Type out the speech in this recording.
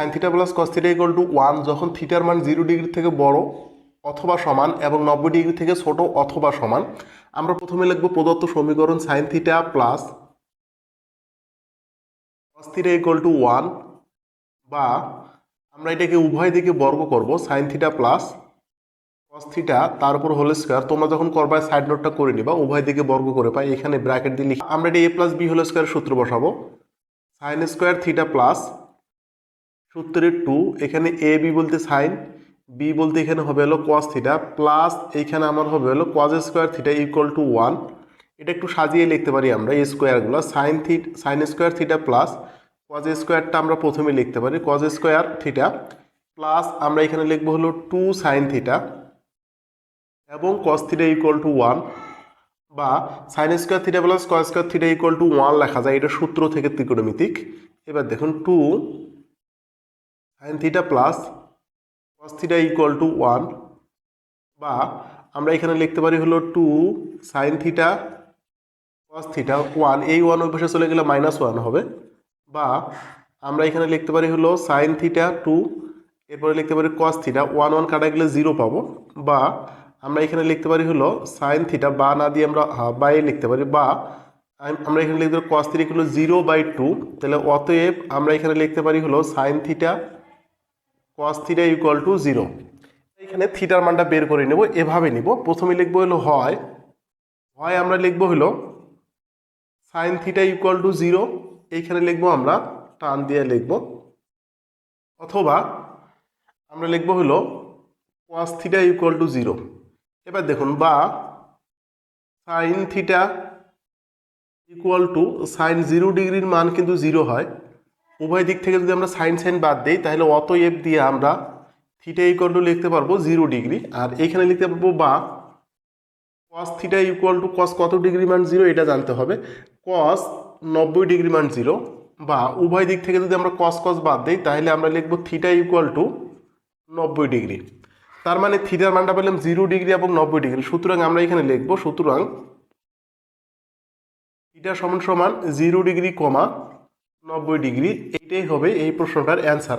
Sine theta plus cos theta equal to one যখন থিটার মান জিরো ডিগ্রি থেকে বড় অথবা সমান এবং নব্বই ডিগ্রি থেকে ছোট অথবা সমান, আমরা প্রথমে লিখব প্রদত্ত সমীকরণ sine theta plus cos theta to one বা আমরা এটাকে উভয় দিকে বর্গ করব sine theta plus cos theta তার উপর হোল স্কোয়ার তোমরা যখন করবা সাইড নোটটা করে নিবা, উভয় দিকে বর্গ করে পাই, এখানে ব্র্যাকেট দিয়ে লিখি আমরা এটা A plus B whole square সূত্র বসাবো। সাইন স্কোয়ার থিটা প্লাস সূত্রের টু, এখানে এ বি বলতে সাইন বি বলতে এখানে হবে হলো কস থিটা প্লাস এইখানে আমার হবে হলো cos square theta equal to one এটা একটু সাজিয়ে লিখতে পারি আমরা এই স্কোয়ারগুলো sine theta sine square theta plus cos স্কোয়ারটা আমরা প্রথমে লিখতে পারি কজ স্কোয়ার থিটা প্লাস আমরা এখানে লিখব হলো টু সাইন থিটা এবং cos theta equal to one বা sine square theta plus cos square theta equal to one লেখা যায়, এটা সূত্র থেকে ত্রিকোণমিতিক। এবার দেখুন two sine theta plus cos theta equal to one বা আমরা এখানে লিখতে পারি হলো two sine theta cos theta one এই ওয়ান পাশে চলে গেলে মাইনাস ওয়ান হবে। বা আমরা এখানে লিখতে পারি হলো সাইন থিটা টু এরপরে লিখতে পারি কস থিটা ওয়ান ওয়ান কাটা গেলে জিরো পাবো। বা আমরা এখানে লিখতে পারি হলো সাইন থিটা বা না দিয়ে আমরা বাই লিখতে পারি। বা আম- আমরা এখানে লিখতে পারি কস থিটা হলো জিরো বাই টু তাহলে অতএব আমরা এখানে লিখতে পারি হলো sine theta cos theta equal to zero এখানে থিটার মানটা বের করে নেব, এভাবে নিব। প্রথমে লিখব হলো হয়। হয় আমরা লিখব হলো sine theta equal to zero এইখানে লিখব আমরা টান দিয়ে লিখব। অথবা আমরা লিখব হলো cos theta equal to zero এবার দেখুন বা sine theta equal to sine zero ডিগ্রির মান কিন্তু জিরো হয়। উভয় দিক থেকে যদি আমরা সাইন সাইন বাদ দিই, তাহলে অতএব দিয়ে আমরা থিটা ইকুয়াল টু লিখতে পারব জিরো ডিগ্রি আর এইখানে লিখতে পারব বা cos theta equal to cos কত ডিগ্রি মান জিরো এটা জানতে হবে। কস নব্বই ডিগ্রি মান জিরো বা উভয় দিক থেকে যদি আমরা কস কস বাদ দিই, তাহলে আমরা লিখব থিটা ইকুয়াল টু নব্বই ডিগ্রি তার মানে থিটার মানটা পেলাম জিরো ডিগ্রি এবং নব্বই ডিগ্রি সুতরাং আমরা এখানে লিখব, সুতরাং থিটা সমান সমান জিরো ডিগ্রি কমা নব্বই ডিগ্রি এটাই হবে এই প্রশ্নটার অ্যান্সার